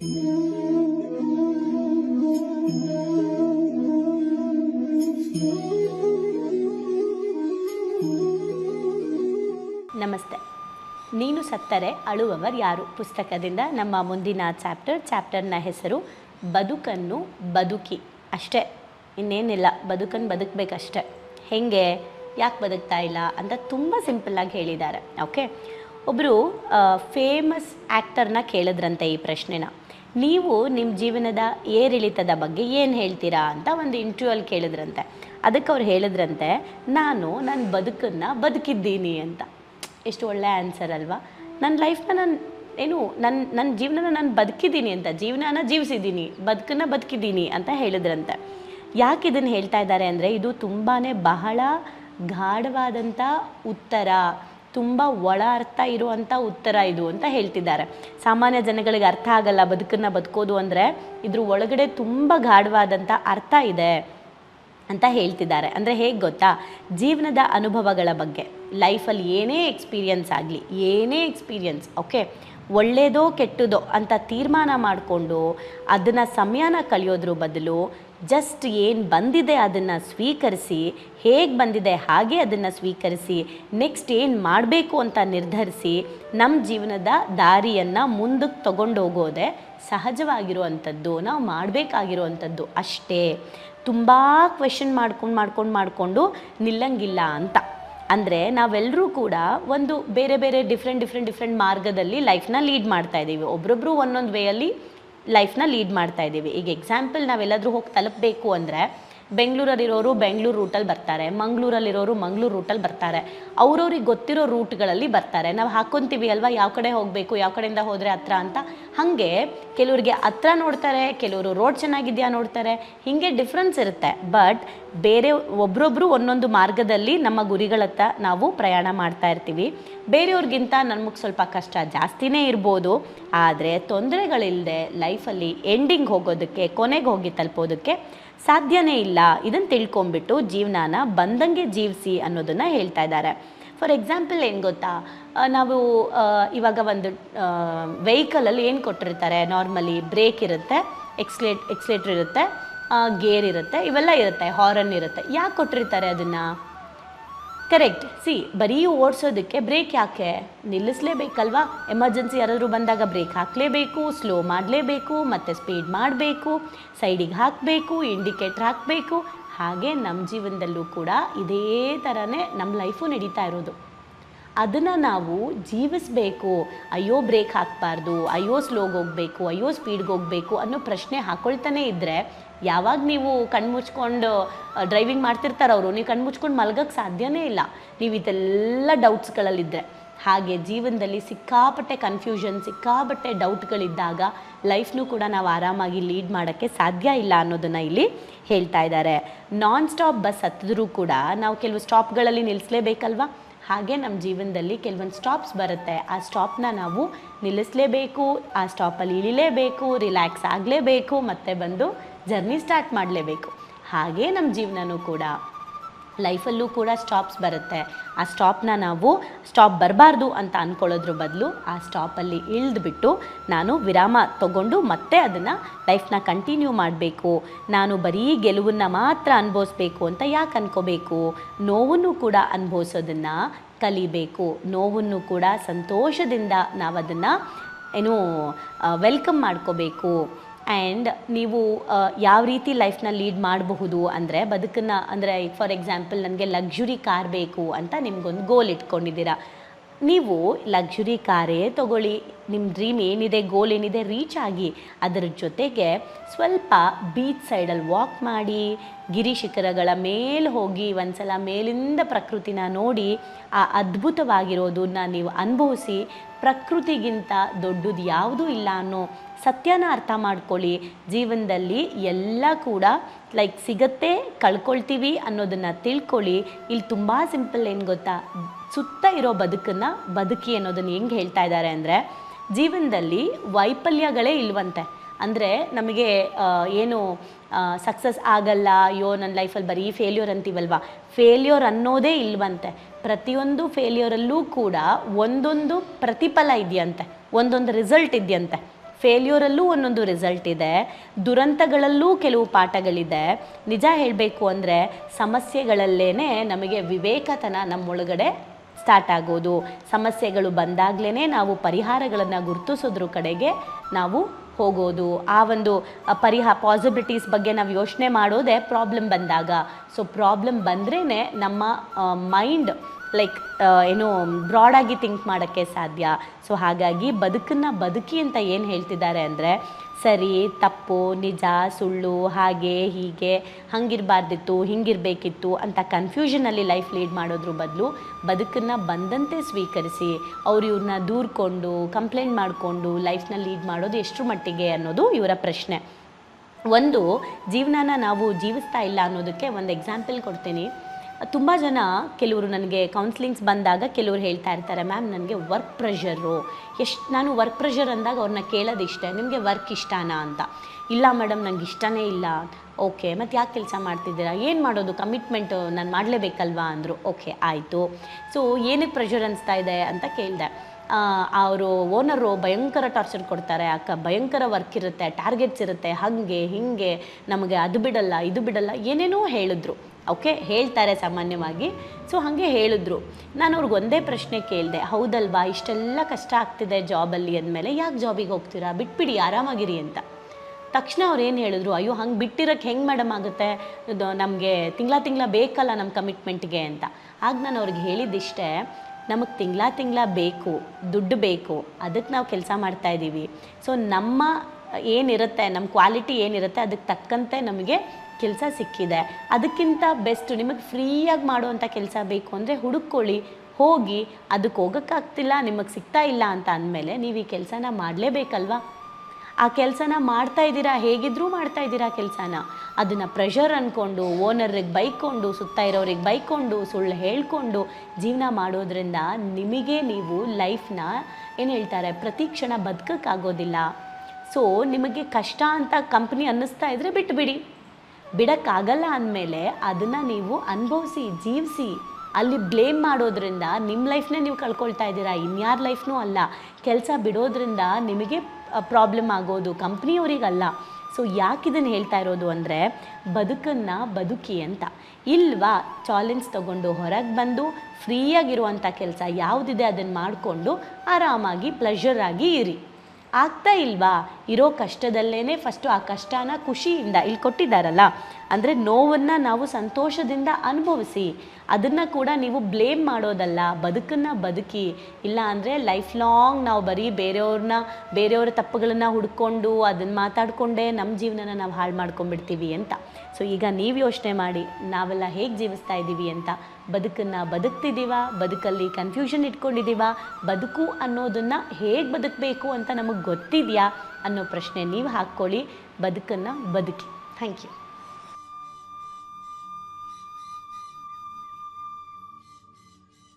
ನಮಸ್ತೆ. ನೀನು ಸತ್ತರೆ ಅಳುವವರ್ ಯಾರು? ಪುಸ್ತಕದಿಂದ ನಮ್ಮ ಮುಂದಿನ ಚಾಪ್ಟರ್, ಚಾಪ್ಟರ್ನ ಹೆಸರು ಬದುಕನ್ನು ಬದುಕಿ. ಅಷ್ಟೇ. ಇನ್ನೇನಿಲ್ಲ ಬದುಕನ್ನು ಬದುಕಬೇಕಷ್ಟೆ. ಹೇಗೆ? ಯಾಕೆ ಬದುಕ್ತಾ ಇಲ್ಲ ಅಂತ ತುಂಬ ಸಿಂಪಲ್ಲಾಗಿ ಹೇಳಿದ್ದಾರೆ, ಓಕೆ? ಒಬ್ಬರು ಫೇಮಸ್ ಆ್ಯಕ್ಟರ್ನ ಕೇಳಿದ್ರಂತೆ ಈ ಪ್ರಶ್ನೆನ. ನೀವು ನಿಮ್ಮ ಜೀವನದ ಏರಿಳಿತದ ಬಗ್ಗೆ ಏನು ಹೇಳ್ತೀರಾ ಅಂತ ಒಂದು ಇಂಟರ್ವ್ಯೂಲ್ಲಿ ಕೇಳಿದ್ರಂತೆ. ಅದಕ್ಕೆ ಅವ್ರು ಹೇಳಿದ್ರಂತೆ, ನಾನು ನನ್ನ ಬದುಕನ್ನು ಬದುಕಿದ್ದೀನಿ ಅಂತ. ಎಷ್ಟು ಒಳ್ಳೆ ಆನ್ಸರ್ ಅಲ್ವಾ? ನನ್ನ ಲೈಫ್ನ ನಾನು, ಏನು ನನ್ನ ನನ್ನ ಜೀವನನ ನಾನು ಬದುಕಿದ್ದೀನಿ ಅಂತ, ಜೀವನನ ಜೀವಿಸಿದ್ದೀನಿ, ಬದುಕನ್ನು ಬದುಕಿದ್ದೀನಿ ಅಂತ ಹೇಳಿದ್ರಂತೆ. ಯಾಕೆ ಇದನ್ನು ಹೇಳ್ತಾ ಇದ್ದಾರೆ ಅಂದರೆ, ಇದು ತುಂಬಾ ಬಹಳ ಗಾಢವಾದಂಥ ಉತ್ತರ. ತುಂಬ ಒಳ ಅರ್ಥ ಇರುವಂಥ ಉತ್ತರ ಇದು ಅಂತ ಹೇಳ್ತಿದ್ದಾರೆ. ಸಾಮಾನ್ಯ ಜನಗಳಿಗೆ ಅರ್ಥ ಆಗಲ್ಲ ಬದುಕನ್ನು ಬದುಕೋದು ಅಂದರೆ ಇದ್ರ ಒಳಗಡೆ ತುಂಬ ಗಾಢವಾದಂಥ ಅರ್ಥ ಇದೆ ಅಂತ ಹೇಳ್ತಿದ್ದಾರೆ. ಅಂದರೆ ಹೇಗೆ ಗೊತ್ತಾ? ಜೀವನದ ಅನುಭವಗಳ ಬಗ್ಗೆ. ಲೈಫಲ್ಲಿ ಏನೇ ಎಕ್ಸ್ಪೀರಿಯನ್ಸ್ ಆಗಲಿ, ಏನೇ ಎಕ್ಸ್ಪೀರಿಯನ್ಸ್, ಓಕೆ? ಒಳ್ಳೆಯದೋ ಕೆಟ್ಟದೋ ಅಂತ ತೀರ್ಮಾನ ಮಾಡಿಕೊಂಡು ಅದನ್ನು ಸಮಯನ ಕಳೆಯೋದ್ರ ಬದಲು ಜಸ್ಟ್ ಏನು ಬಂದಿದೆ ಅದನ್ನು ಸ್ವೀಕರಿಸಿ, ಹೇಗೆ ಬಂದಿದೆ ಹಾಗೆ ಅದನ್ನು ಸ್ವೀಕರಿಸಿ ನೆಕ್ಸ್ಟ್ ಏನು ಮಾಡಬೇಕು ಅಂತ ನಿರ್ಧರಿಸಿ ನಮ್ಮ ಜೀವನದ ದಾರಿಯನ್ನು ಮುಂದಕ್ಕೆ ತಗೊಂಡು ಹೋಗೋದೆ ಸಹಜವಾಗಿರುವಂಥದ್ದು. ನಾವು ಮಾಡಬೇಕಾಗಿರುವಂಥದ್ದು ಅಷ್ಟೇ. ತುಂಬ ಕ್ವೆಶನ್ ಮಾಡ್ಕೊಂಡು ಮಾಡ್ಕೊಂಡು ಮಾಡಿಕೊಂಡು ನಿಲ್ಲಂಗಿಲ್ಲ ಅಂತ. ಅಂದರೆ ನಾವೆಲ್ಲರೂ ಕೂಡ ಒಂದು ಬೇರೆ ಬೇರೆ ಡಿಫ್ರೆಂಟ್ ಡಿಫ್ರೆಂಟ್ ಡಿಫ್ರೆಂಟ್ ಮಾರ್ಗದಲ್ಲಿ ಲೈಫ್ನ ಲೀಡ್ ಮಾಡ್ತಾ ಇದ್ದೀವಿ ಒಬ್ಬೊಬ್ಬರು ಒಂದೊಂದು ವೇಯಲ್ಲಿ ಲೈಫ್ನ ಲೀಡ್ ಮಾಡ್ತಾ ಇದ್ದೀವಿ ಈಗ ಎಕ್ಸಾಂಪಲ್ ನಾವೆಲ್ಲಾದರೂ ಹೋಗಿ ತಲುಪಬೇಕು ಅಂದರೆ ಬೆಂಗಳೂರಲ್ಲಿರೋರು ಬೆಂಗಳೂರು ರೂಟಲ್ಲಿ ಬರ್ತಾರೆ, ಮಂಗಳೂರಲ್ಲಿರೋರು ಮಂಗಳೂರು ರೂಟಲ್ಲಿ ಬರ್ತಾರೆ. ಅವ್ರವ್ರಿಗೆ ಗೊತ್ತಿರೋ ರೂಟ್ಗಳಲ್ಲಿ ಬರ್ತಾರೆ. ನಾವು ಹಾಕ್ಕೊಂತೀವಿ ಅಲ್ವಾ, ಯಾವ ಕಡೆ ಹೋಗಬೇಕು, ಯಾವ ಕಡೆಯಿಂದ ಹೋದರೆ ಹತ್ರ ಅಂತ. ಹಾಗೆ ಕೆಲವರಿಗೆ ಹತ್ರ ನೋಡ್ತಾರೆ, ಕೆಲವರು ರೋಡ್ ಚೆನ್ನಾಗಿದೆಯಾ ನೋಡ್ತಾರೆ. ಹೀಗೆ ಡಿಫ್ರೆನ್ಸ್ ಇರುತ್ತೆ. ಬಟ್ ಬೇರೆ ಒಬ್ರೊಬ್ರು ಒಂದೊಂದು ಮಾರ್ಗದಲ್ಲಿ ನಮ್ಮ ಗುರಿಗಳತ್ತ ನಾವು ಪ್ರಯಾಣ ಮಾಡ್ತಾ ಇರ್ತೀವಿ. ಬೇರೆಯವ್ರಿಗಿಂತ ನಮಗೆ ಸ್ವಲ್ಪ ಕಷ್ಟ ಜಾಸ್ತಿನೇ ಇರ್ಬೋದು. ಆದರೆ ತೊಂದರೆಗಳಿಲ್ಲದೆ ಲೈಫಲ್ಲಿ ಎಂಡಿಂಗ್ ಹೋಗೋದಕ್ಕೆ, ಕೊನೆಗೆ ಹೋಗಿ ತಲುಪೋದಕ್ಕೆ ಸಾಧ್ಯನೇ ಇಲ್ಲ. ಇದನ್ನು ತಿಳ್ಕೊಂಬಿಟ್ಟು ಜೀವನಾನ ಬಂದಂಗೆ ಜೀವಿಸಿ ಅನ್ನೋದನ್ನು ಹೇಳ್ತಾ ಇದ್ದಾರೆ. ಫಾರ್ ಎಕ್ಸಾಂಪಲ್ ಏನು ಗೊತ್ತಾ? ನಾವು ಇವಾಗ ಒಂದು ವೆಹಿಕಲಲ್ಲಿ ಏನು ಕೊಟ್ಟಿರ್ತಾರೆ? ನಾರ್ಮಲಿ ಬ್ರೇಕ್ ಇರುತ್ತೆ ಎಕ್ಸ್ಲೇಟ್ ಎಕ್ಸ್ಲೇಟ್ರ್ ಇರುತ್ತೆ ಗೇರ್ ಇರುತ್ತೆ, ಇವೆಲ್ಲ ಇರುತ್ತೆ ಹಾರನ್ ಇರುತ್ತೆ. ಯಾಕೆ ಕೊಟ್ಟಿರ್ತಾರೆ ಅದನ್ನು? ಕರೆಕ್ಟ್ ಸಿ ಬರೀ ಓಡಿಸೋದಕ್ಕೆ ಬ್ರೇಕ್ ಯಾಕೆ? ನಿಲ್ಲಿಸಲೇಬೇಕಲ್ವಾ? ಎಮರ್ಜೆನ್ಸಿ ಯಾರಾದರೂ ಬಂದಾಗ ಬ್ರೇಕ್ ಹಾಕಲೇಬೇಕು ಸ್ಲೋ ಮಾಡಲೇಬೇಕು, ಮತ್ತು ಸ್ಪೀಡ್ ಮಾಡಬೇಕು ಸೈಡಿಗೆ ಹಾಕಬೇಕು ಇಂಡಿಕೇಟ್ರ್ ಹಾಕಬೇಕು. ಹಾಗೆ ನಮ್ಮ ಜೀವನದಲ್ಲೂ ಕೂಡ ಇದೇ ಥರನೇ ನಮ್ಮ ಲೈಫು ನಡೀತಾ ಇರೋದು. ಅದನ್ನು ನಾವು ಜೀವಿಸಬೇಕು. ಅಯ್ಯೋ, ಬ್ರೇಕ್ ಹಾಕಬಾರ್ದು. ಅಯ್ಯೋ ಸ್ಲೋಗೆ ಹೋಗಬೇಕು. ಅಯ್ಯೋ ಸ್ಪೀಡ್ಗೆ ಹೋಗಬೇಕು ಅನ್ನೋ ಪ್ರಶ್ನೆ ಹಾಕೊಳ್ತಾನೆ ಇದ್ದರೆ ಯಾವಾಗ ನೀವು ಕಣ್ಮುಚ್ಕೊಂಡು ಡ್ರೈವಿಂಗ್ ಮಾಡ್ತಿರ್ತಾರೆ ಅವರು, ನೀವು ಕಣ್ಮುಚ್ಕೊಂಡು ಮಲ್ಗೋಕ್ಕೆ ಸಾಧ್ಯವೇ ಇಲ್ಲ. ನೀವು ಇದೆಲ್ಲ ಡೌಟ್ಸ್ಗಳಲ್ಲಿದ್ದರೆ ಹಾಗೆ ಜೀವನದಲ್ಲಿ ಸಿಕ್ಕಾಪಟ್ಟೆ ಕನ್ಫ್ಯೂಷನ್ ಸಿಕ್ಕಾಪಟ್ಟೆ ಡೌಟ್ಗಳಿದ್ದಾಗ ಲೈಫ್ನೂ ಕೂಡ ನಾವು ಆರಾಮಾಗಿ ಲೀಡ್ ಮಾಡೋಕ್ಕೆ ಸಾಧ್ಯ ಇಲ್ಲ ಅನ್ನೋದನ್ನು ಇಲ್ಲಿ ಹೇಳ್ತಾ ಇದ್ದಾರೆ. ನಾನ್ ಸ್ಟಾಪ್ ಬಸ್ ಹತ್ತಿದ್ರೂ ಕೂಡ ನಾವು ಕೆಲವು ಸ್ಟಾಪ್ಗಳಲ್ಲಿ ನಿಲ್ಲಿಸಲೇಬೇಕಲ್ವಾ ಹಾಗೆ ನಮ್ಮ ಜೀವನದಲ್ಲಿ ಕೆಲವೊಂದು ಸ್ಟಾಪ್ಸ್ ಬರುತ್ತೆ. ಆ ಸ್ಟಾಪ್ನ ನಾವು ನಿಲ್ಲಿಸಲೇಬೇಕು, ಆ ಸ್ಟಾಪಲ್ಲಿ ಇಳಿಲೇಬೇಕು ರಿಲ್ಯಾಕ್ಸ್ ಆಗಲೇಬೇಕು, ಮತ್ತು ಬಂದು ಜರ್ನಿ ಸ್ಟಾರ್ಟ್ ಮಾಡಲೇಬೇಕು. ಹಾಗೆ ನಮ್ಮ ಜೀವನನೂ ಕೂಡ. ಲೈಫಲ್ಲೂ ಕೂಡ ಸ್ಟಾಪ್ಸ್ ಬರುತ್ತೆ. ಆ ಸ್ಟಾಪ್ನ ನಾವು ಸ್ಟಾಪ್ ಬರಬಾರ್ದು ಅಂತ ಅಂದ್ಕೊಳ್ಳೋದ್ರ ಬದಲು ಆ ಸ್ಟಾಪಲ್ಲಿ ಇಳಿದ್ಬಿಟ್ಟು ನಾನು ವಿರಾಮ ತಗೊಂಡು ಮತ್ತೆ ಅದನ್ನು ಲೈಫ್ನ ಕಂಟಿನ್ಯೂ ಮಾಡಬೇಕು. ನಾನು ಬರೀ ಗೆಲುವನ್ನು ಮಾತ್ರ ಅನುಭವಿಸ್ಬೇಕು ಅಂತ ಯಾಕೆ ಅನ್ಕೋಬೇಕು? ನೋವನ್ನು ಕೂಡ ಅನುಭವಿಸೋದನ್ನು ಕಲಿಬೇಕು. ನೋವನ್ನು ಕೂಡ ಸಂತೋಷದಿಂದ ನಾವು ಅದನ್ನು ಏನು ವೆಲ್ಕಮ್ ಮಾಡ್ಕೋಬೇಕು. ಆ್ಯಂಡ್ ನೀವು ಯಾವ ರೀತಿ ಲೈಫ್ನ ಲೀಡ್ ಮಾಡಬಹುದು ಅಂದರೆ ಬದುಕನ್ನು, ಅಂದರೆ ಫಾರ್ ಎಕ್ಸಾಂಪಲ್ ನನಗೆ ಲಕ್ಸುರಿ ಕಾರ್ ಬೇಕು ಅಂತ ನಿಮ್ಗೊಂದು ಗೋಲ್ ಇಟ್ಕೊಂಡಿದ್ದೀರಾ. ನೀವು ಲಕ್ಸುರಿ ಕಾರೇ ತಗೊಳ್ಳಿ. ನಿಮ್ಮ ಡ್ರೀಮ್ ಏನಿದೆ ಗೋಲ್ ಏನಿದೆ ರೀಚ್ ಆಗಿ, ಅದರ ಜೊತೆಗೆ ಸ್ವಲ್ಪ ಬೀಚ್ ಸೈಡಲ್ಲಿ ವಾಕ್ ಮಾಡಿ, ಗಿರಿ ಶಿಖರಗಳ ಮೇಲೆ ಹೋಗಿ, ಒಂದ್ಸಲ ಮೇಲಿಂದ ಪ್ರಕೃತಿನ ನೋಡಿ, ಆ ಅದ್ಭುತವಾಗಿರೋದನ್ನ ನೀವು ಅನುಭವಿಸಿ, ಪ್ರಕೃತಿಗಿಂತ ದೊಡ್ಡದು ಯಾವುದೂ ಇಲ್ಲ ಅನ್ನೋ ಸತ್ಯನ ಅರ್ಥ ಮಾಡ್ಕೊಳ್ಳಿ. ಜೀವನದಲ್ಲಿ ಎಲ್ಲ ಕೂಡ ಲೈಕ್ ಸಿಗತ್ತೆ, ಕಳ್ಕೊಳ್ತೀವಿ ಅನ್ನೋದನ್ನು ತಿಳ್ಕೊಳ್ಳಿ. ಇಲ್ಲಿ ತುಂಬ ಸಿಂಪಲ್ ಏನು ಗೊತ್ತಾ? ಸುತ್ತ ಇರೋ ಬದುಕನ್ನು ಬದುಕಿ ಅನ್ನೋದನ್ನು ಹೆಂಗೆ ಹೇಳ್ತಾ ಇದ್ದಾರೆ ಅಂದರೆ ಜೀವನದಲ್ಲಿ ವೈಫಲ್ಯಗಳೇ ಇಲ್ವಂತೆ. ಅಂದರೆ ನಮಗೆ ಏನು ಸಕ್ಸಸ್ ಆಗಲ್ಲ, ಅಯ್ಯೋ ನನ್ನ ಲೈಫಲ್ಲಿ ಬರೀ ಫೇಲ್ಯೂರ್ ಅಂತೀವಲ್ವ? ಫೇಲ್ಯೂರ್ ಅನ್ನೋದೇ ಇಲ್ವಂತೆ. ಪ್ರತಿಯೊಂದು ಫೇಲ್ಯೂರಲ್ಲೂ ಕೂಡ ಒಂದೊಂದು ಪ್ರತಿಫಲ ಇದೆಯಂತೆ. ಒಂದೊಂದು ರಿಸಲ್ಟ್ ಇದೆಯಂತೆ. ಫೇಲ್ಯೂರಲ್ಲೂ ಒಂದೊಂದು ರಿಸಲ್ಟ್ ಇದೆ. ದುರಂತಗಳಲ್ಲೂ ಕೆಲವು ಪಾಠಗಳಿದೆ. ನಿಜ ಹೇಳಬೇಕು ಅಂದರೆ ಸಮಸ್ಯೆಗಳಲ್ಲೇ ನಮಗೆ ವಿವೇಕತನ ನಮ್ಮೊಳಗಡೆ ಸ್ಟಾರ್ಟ್ ಆಗೋದು. ಸಮಸ್ಯೆಗಳು ಬಂದಾಗ್ಲೇ ನಾವು ಪರಿಹಾರಗಳನ್ನು ಗುರುತಿಸೋದ್ರ ಕಡೆಗೆ ನಾವು ಹೋಗೋದು. ಆ ಒಂದು ಪರಿಹ ಪಾಸಿಬಿಲಿಟೀಸ್ ಬಗ್ಗೆ ನಾವು ಯೋಚನೆ ಮಾಡೋದೇ ಪ್ರಾಬ್ಲಮ್ ಬಂದಾಗ. ಸೊ ಪ್ರಾಬ್ಲಮ್ ಬಂದ್ರೇ ನಮ್ಮ ಮೈಂಡ್ ಲೈಕ್ ಏನು ಬ್ರಾಡಾಗಿ ಥಿಂಕ್ ಮಾಡೋಕ್ಕೆ ಸಾಧ್ಯ. ಸೊ ಹಾಗಾಗಿ ಬದುಕನ್ನು ಬದುಕಿ ಅಂತ ಏನು ಹೇಳ್ತಿದ್ದಾರೆ ಅಂದರೆ, ಸರಿ, ತಪ್ಪು, ನಿಜ, ಸುಳ್ಳು, ಹಾಗೆ, ಹೀಗೆ, ಹಂಗಿರಬಾರ್ದಿತ್ತು, ಹಿಂಗಿರಬೇಕಿತ್ತು ಅಂತ ಕನ್ಫ್ಯೂಷನಲ್ಲಿ ಲೈಫ್ ಲೀಡ್ ಮಾಡೋದ್ರ ಬದಲು ಬದುಕನ್ನು ಬಂದಂತೆ ಸ್ವೀಕರಿಸಿ, ಅವ್ರು ಇವ್ರನ್ನ ದೂರ್ಕೊಂಡು ಕಂಪ್ಲೇಂಟ್ ಮಾಡಿಕೊಂಡು ಲೈಫ್ನ ಲೀಡ್ ಮಾಡೋದು ಎಷ್ಟು ಮಟ್ಟಿಗೆ ಅನ್ನೋದು ಇವರ ಪ್ರಶ್ನೆ. ಒಂದು, ಜೀವನನ ನಾವು ಜೀವಿಸ್ತಾ ಇಲ್ಲ ಅನ್ನೋದಕ್ಕೆ ಒಂದು ಎಕ್ಸಾಂಪಲ್ ಕೊಡ್ತೀನಿ. ತುಂಬ ಜನ ಕೆಲವರು ನನಗೆ ಕೌನ್ಸಿಲಿಂಗ್ಸ್ ಬಂದಾಗ ಕೆಲವರು ಹೇಳ್ತಾ ಇರ್ತಾರೆ ಮ್ಯಾಮ್ ನನಗೆ ವರ್ಕ್ ಪ್ರೆಷರು ಎಷ್ಟು, ನಾನು ವರ್ಕ್ ಪ್ರೆಷರ್ ಅಂದಾಗ ಅವ್ರನ್ನ ಕೇಳೋದು ಇಷ್ಟ ನಿಮಗೆ ವರ್ಕ್ ಇಷ್ಟನಾ ಅಂತ. ಇಲ್ಲ ಮೇಡಮ್ ನಂಗೆ ಇಷ್ಟನೇ ಇಲ್ಲ. ಓಕೆ ಮತ್ತು ಯಾಕೆ ಕೆಲಸ ಮಾಡ್ತಿದ್ದೀರಾ? ಏನು ಮಾಡೋದು? ಕಮಿಟ್ಮೆಂಟು ನಾನು ಮಾಡಲೇಬೇಕಲ್ವಾ? ಅಂದರು. ಓಕೆ ಆಯಿತು. ಸೊ ಏನಕ್ಕೆ ಪ್ರೆಷರ್ ಅನಿಸ್ತಾ ಇದೆ ಅಂತ ಕೇಳಿದೆ. ಅವರು ಓನರು ಭಯಂಕರ ಟಾರ್ಚರ್ ಕೊಡ್ತಾರೆ. ಅಕ್ಕ, ಭಯಂಕರ ವರ್ಕ್ ಇರುತ್ತೆ ಟಾರ್ಗೆಟ್ಸ್ ಇರುತ್ತೆ. ಹಾಗೆ, ಹೀಗೆ, ನಮಗೆ ಅದು ಬಿಡಲ್ಲ, ಇದು ಬಿಡಲ್ಲ, ಏನೇನೋ ಹೇಳಿದ್ರು. ಓಕೆ ಹೇಳ್ತಾರೆ ಸಾಮಾನ್ಯವಾಗಿ. ಸೊ ಹಾಗೆ ಹೇಳಿದ್ರು. ನಾನು ಅವ್ರಿಗೆ ಒಂದೇ ಪ್ರಶ್ನೆ ಕೇಳಿದೆ, ಹೌದಲ್ವಾ, ಇಷ್ಟೆಲ್ಲ ಕಷ್ಟ ಆಗ್ತಿದೆ ಜಾಬಲ್ಲಿ ಅಂದಮೇಲೆ, ಯಾಕೆ ಜಾಬಿಗೆ ಹೋಗ್ತೀರಾ? ಬಿಟ್ಬಿಡಿ, ಆರಾಮಾಗಿರಿ ಅಂತ. ತಕ್ಷಣ ಅವ್ರು ಏನು ಹೇಳಿದ್ರು, ಅಯ್ಯೋ, ಹಂಗೆ ಬಿಟ್ಟಿರೋಕ್ಕೆ ಹೆಂಗೆ ಮೇಡಮ್ ಆಗುತ್ತೆ? ನಮಗೆ ತಿಂಗಳ ತಿಂಗಳ ಬೇಕಲ್ಲ ನಮ್ಮ ಕಮಿಟ್ಮೆಂಟ್ಗೆ ಅಂತ. ಆಗ ನಾನು ಅವ್ರಿಗೆ ಹೇಳಿದ್ದಿಷ್ಟೇ ನಮಗೆ ತಿಂಗಳ ತಿಂಗಳ ಬೇಕು, ದುಡ್ಡು ಬೇಕು ಅದಕ್ಕೆ ನಾವು ಕೆಲಸ ಮಾಡ್ತಾ ಇದ್ದೀವಿ ಸೊ ನಮ್ಮ ಏನಿರುತ್ತೆ ನಮ್ಮ ಕ್ವಾಲಿಟಿ ಏನಿರುತ್ತೆ ಅದಕ್ಕೆ ತಕ್ಕಂತೆ ನಮಗೆ ಕೆಲಸ ಸಿಕ್ಕಿದೆ. ಅದಕ್ಕಿಂತ ಬೆಸ್ಟ್ ನಿಮಗೆ ಫ್ರೀಯಾಗಿ ಮಾಡುವಂಥ ಕೆಲಸ ಬೇಕು ಅಂದರೆ ಹುಡುಕೊಳ್ಳಿ ಹೋಗಿ ಅದಕ್ಕೆ ಹೋಗೋಕ್ಕಾಗ್ತಿಲ್ಲ, ನಿಮಗೆ ಸಿಗ್ತಾ ಇಲ್ಲ ಅಂತ ಅಂದಮೇಲೆ ನೀವು ಈ ಕೆಲಸನ ಮಾಡಲೇಬೇಕಲ್ವಾ? ಆ ಕೆಲಸನ ಮಾಡ್ತಾ ಇದ್ದೀರಾ? ಹೇಗಿದ್ರೂ ಮಾಡ್ತಾ ಇದ್ದೀರಾ ಕೆಲಸನ? ಅದನ್ನು ಪ್ರೆಷರ್ ಅಂದ್ಕೊಂಡು ಓನರಿಗೆ ಬೈಕೊಂಡು, ಸುತ್ತ ಇರೋರಿಗೆ ಬೈಕೊಂಡು, ಸುಳ್ಳು ಹೇಳ್ಕೊಂಡು ಜೀವನ ಮಾಡೋದ್ರಿಂದ ನಿಮಗೆ ನೀವು ಲೈಫ್ನ ಏನು ಹೇಳ್ತಾರೆ, ಪ್ರತಿ ಕ್ಷಣ ಬದುಕೋಕ್ಕಾಗೋದಿಲ್ಲ. ಸೊ ನಿಮಗೆ ಕಷ್ಟ ಅಂತ ಕಂಪ್ನಿ ಅನ್ನಿಸ್ತಾ ಇದ್ದರೆ ಬಿಟ್ಟುಬಿಡಿ ಬಿಡೋಕ್ಕಾಗಲ್ಲ ಅಂದಮೇಲೆ ಅದನ್ನು ನೀವು ಅನುಭವಿಸಿ, ಜೀವಿಸಿ, ಅಲ್ಲಿ ಬ್ಲೇಮ್ ಮಾಡೋದ್ರಿಂದ ನಿಮ್ಮ ಲೈಫ್ನೇ ನೀವು ಕಳ್ಕೊಳ್ತಾ ಇದ್ದೀರಾ? ಇನ್ಯಾರ ಲೈಫ್ನೂ ಅಲ್ಲ. ಕೆಲಸ ಬಿಡೋದ್ರಿಂದ ನಿಮಗೆ ಪ್ರಾಬ್ಲಮ್ ಆಗೋದು, ಕಂಪ್ನಿಯವರಿಗಲ್ಲ. ಸೊ ಯಾಕೆ ಇದನ್ನು ಹೇಳ್ತಾ ಇರೋದು ಅಂದರೆ, ಬದುಕನ್ನು ಬದುಕಿ ಅಂತ. ಇಲ್ವಾ, ಚಾಲೆಂಜ್ ತಗೊಂಡು ಹೊರಗೆ ಬಂದು ಫ್ರೀಯಾಗಿರುವಂಥ ಕೆಲಸ ಯಾವುದಿದೆ ಅದನ್ನು ಮಾಡಿಕೊಂಡು, ಆರಾಮಾಗಿ ಪ್ಲೆಷರಾಗಿ ಇರಿ. ಆಗ್ತಾ ಇಲ್ವಾ? ಇರೋ ಕಷ್ಟದಲ್ಲೇ ಫಸ್ಟು ಆ ಕಷ್ಟನ ಖುಷಿಯಿಂದ ಇಲ್ಲಿ ಕೊಟ್ಟಿದ್ದಾರಲ್ಲ. ಅಂದರೆ ನೋವನ್ನು ನಾವು ಸಂತೋಷದಿಂದ ಅನುಭವಿಸಿ, ಅದನ್ನು ಕೂಡ ನೀವು ಬ್ಲೇಮ್ ಮಾಡೋದಲ್ಲ. ಬದುಕನ್ನು ಬದುಕಿ, ಇಲ್ಲ ಅಂದರೆ ಲೈಫ್ ಲಾಂಗ್ ನಾವು ಬರೀ ಬೇರೆಯವ್ರನ್ನ, ಬೇರೆಯವರ ತಪ್ಪುಗಳನ್ನು ಹುಡ್ಕೊಂಡು ಅದನ್ನು ಮಾತಾಡಿಕೊಂಡೇ ನಮ್ಮ ಜೀವನನ ನಾವು ಹಾಳು ಮಾಡ್ಕೊಂಡ್ಬಿಡ್ತೀವಿ ಅಂತ. ಸೊ ಈಗ ನೀವು ಯೋಚನೆ ಮಾಡಿ, ನಾವೆಲ್ಲ ಹೇಗೆ ಜೀವಿಸ್ತಾ ಇದ್ದೀವಿ ಅಂತ. ಬದುಕನ್ನು ಬದುಕ್ತಿದ್ದೀವ ಬದುಕಲ್ಲಿ ಕನ್ಫ್ಯೂಷನ್ ಇಟ್ಕೊಂಡಿದ್ದೀವ ಬದುಕು ಅನ್ನೋದನ್ನು ಹೇಗೆ ಬದುಕಬೇಕು ಅಂತ ನಮಗೆ ಗೊತ್ತಿದೆಯಾ ಅನ್ನೋ ಪ್ರಶ್ನೆ ನೀವು ಹಾಕ್ಕೊಳ್ಳಿ. ಬದುಕನ್ನು ಬದುಕಿ. Thank you